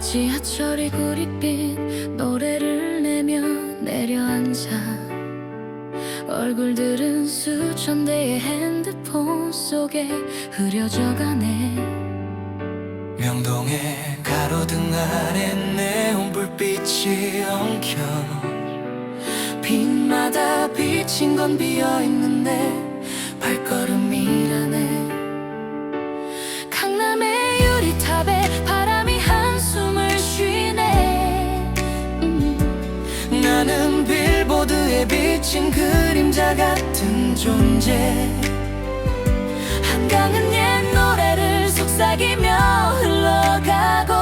저리 구릿빛 노래를 내며 내려앉아 얼굴들은 수천 대의 핸드폰 속에 흐려져가네. 명동의 가로등 아래 네온 불빛이 엉켜 빛마다 비친 건 비어있는 내 발걸음이라네 비친 그림자 같은 존재. 한강은 옛 노래를 속삭이며 흘러가고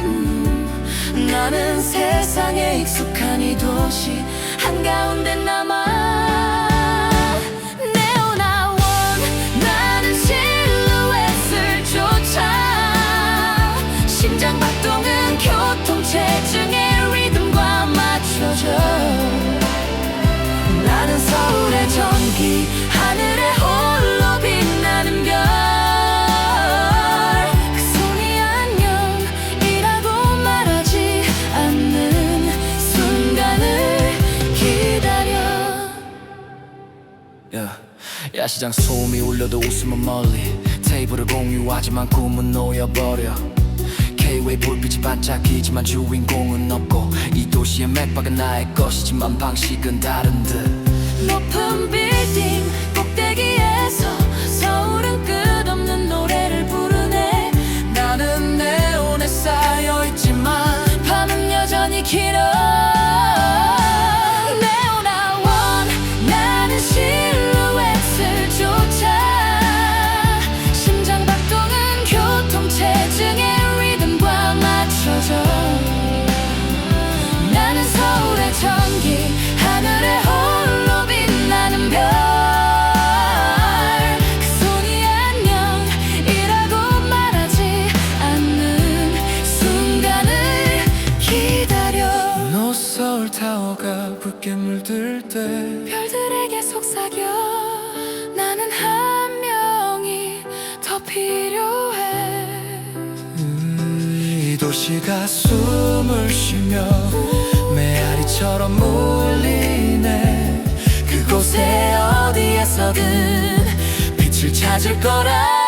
음, 나는 세상에 익숙한 이 도시. 한가운데 내오나 야시장 소음이 울려도 웃음은 멀리. 테이블을 공유하지만 꿈은 놓여버려. K-웨이 불빛이 반짝이지만 주인공은 없고 이 도시의 맥박은 나의 것이지만 방식은 다른 듯. 높은 빌 타워가 붉게 물들 때 별들에게 속삭여. 나는 한 명이 더 필요해. 음, 이 도시가 숨을 쉬며 메아리처럼 울리네. 그곳에 어디에서든 빛을 찾을 거라